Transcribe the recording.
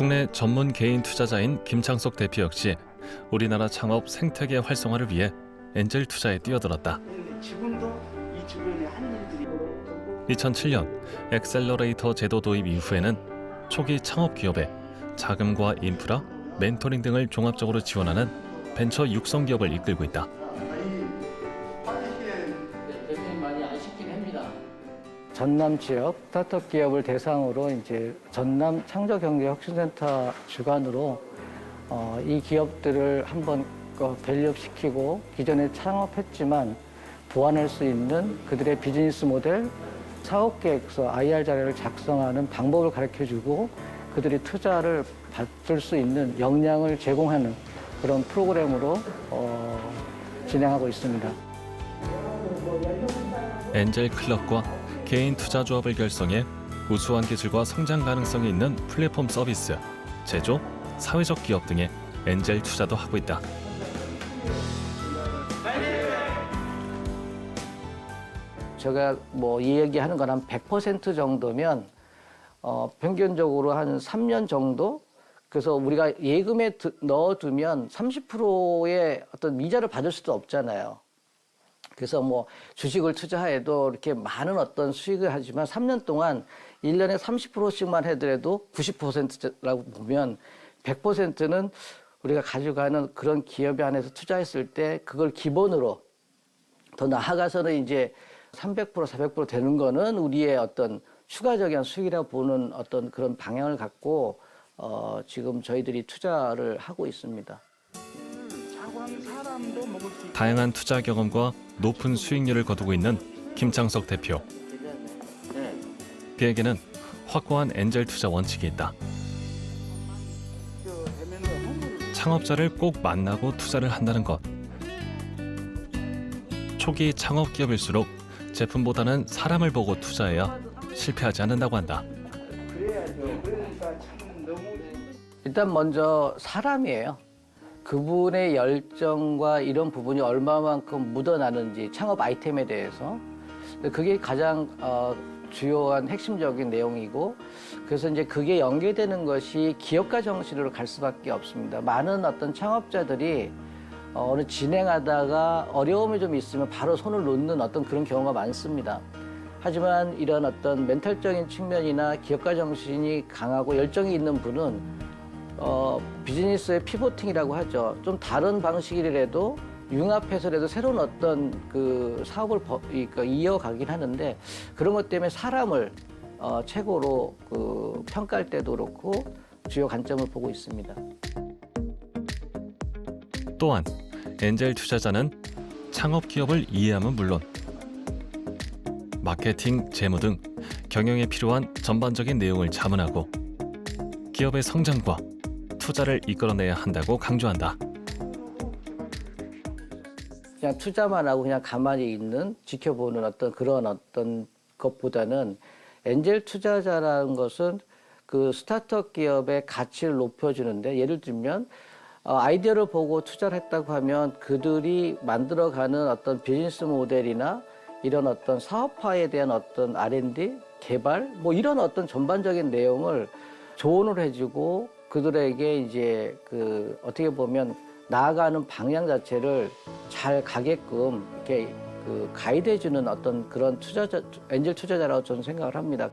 국내 전문 개인 투자자인 김창석 대표 역시 우리나라 창업 생태계 활성화를 위해 엔젤 투자에 뛰어들었다. 근데 지금도 이 주변에 한 일들이 2007년 엑셀러레이터 제도 도입 이후에는 초기 창업 기업에 자금과 인프라, 멘토링 등을 종합적으로 지원하는 벤처 육성 기업을 이끌고 있다. 전남 지역 스타트업 기업을 대상으로 이제 전남 창조경제혁신센터 주관으로 어, 이 기업들을 한번 어, 밸류업 시키고 기존에 창업했지만 보완할 수 있는 그들의 비즈니스 모델, 사업 계획서, IR 자료를 작성하는 방법을 가르쳐 주고 그들이 투자를 받을 수 있는 역량을 제공하는 그런 프로그램으로 어, 진행하고 있습니다. 엔젤 클럽과 개인 투자 조합을 결성해 우수한 기술과 성장 가능성이 있는 플랫폼 서비스, 제조, 사회적 기업 등의 엔젤 투자도 하고 있다. 제가 뭐 이 얘기하는 건한100% 정도면 어, 평균적으로 한 3년 정도 그래서 우리가 예금에 드- 넣어두면 30%의 어떤 미자를 받을 수도 없잖아요. 그래서 뭐 주식을 투자해도 이렇게 많은 어떤 수익을 하지만 3년 동안 1년에 30%씩만 해더라도 90%라고 보면 100%는 우리가 가져가는 그런 기업에 안에서 투자했을 때 그걸 기본으로 더 나아가서는 이제 300% 400% 되는 거는 우리의 어떤 추가적인 수익이라고 보는 어떤 그런 방향을 갖고 어, 지금 저희들이 투자를 하고 있습니다. 다양한 투자 경험과 높은 수익률을 거두고 있는 김창석 대표. 그에게는 확고한 엔젤 투자 원칙이 있다. 창업자를 꼭 만나고 투자를 한다는 것. 초기 창업 기업일수록 제품보다는 사람을 보고 투자해야 실패하지 않는다고 한다. 일단 먼저 사람이에요. 그분의 열정과 이런 부분이 얼마만큼 묻어나는지 창업 아이템에 대해서 그게 가장 어, 주요한 핵심적인 내용이고 그래서 이제 그게 연계되는 것이 기업가 정신으로 갈 수밖에 없습니다. 많은 어떤 창업자들이 어, 어느 진행하다가 어려움이 좀 있으면 바로 손을 놓는 어떤 그런 경우가 많습니다. 하지만 이런 어떤 멘탈적인 측면이나 기업가 정신이 강하고 열정이 있는 분은 어, 비즈니스의 피보팅이라고 하죠. 좀 다른 방식이라도 융합해서라도 새로운 어떤 그 사업을 버- 이- 그 이어가긴 하는데 그런 것 때문에 사람을 어, 최고로 그 평가할 때도 그렇고 주요 관점을 보고 있습니다. 또한 엔젤 투자자는 창업 기업을 이해하면 물론 마케팅, 재무 등 경영에 필요한 전반적인 내용을 자문하고 기업의 성장과 투자를 이끌어내야 한다고 강조한다. 그냥 투자만 하고 그냥 가만히 있는 지켜보는 어떤 그런 어떤 것보다는 엔젤 투자자라는 것은 그 스타트업 기업의 가치를 높여주는데 예를 들면 어, 아이디어를 보고 투자를 했다고 하면 그들이 만들어가는 어떤 비즈니스 모델이나 이런 어떤 사업화에 대한 어떤 R&D 개발 뭐 이런 어떤 전반적인 내용을 조언을 해주고 그들에게 이제 그 어떻게 보면 나아가는 방향 자체를 잘 가게끔 이렇게 그 가이드해주는 어떤 그런 투자자 엔젤 투자자라고 저는 생각을 합니다.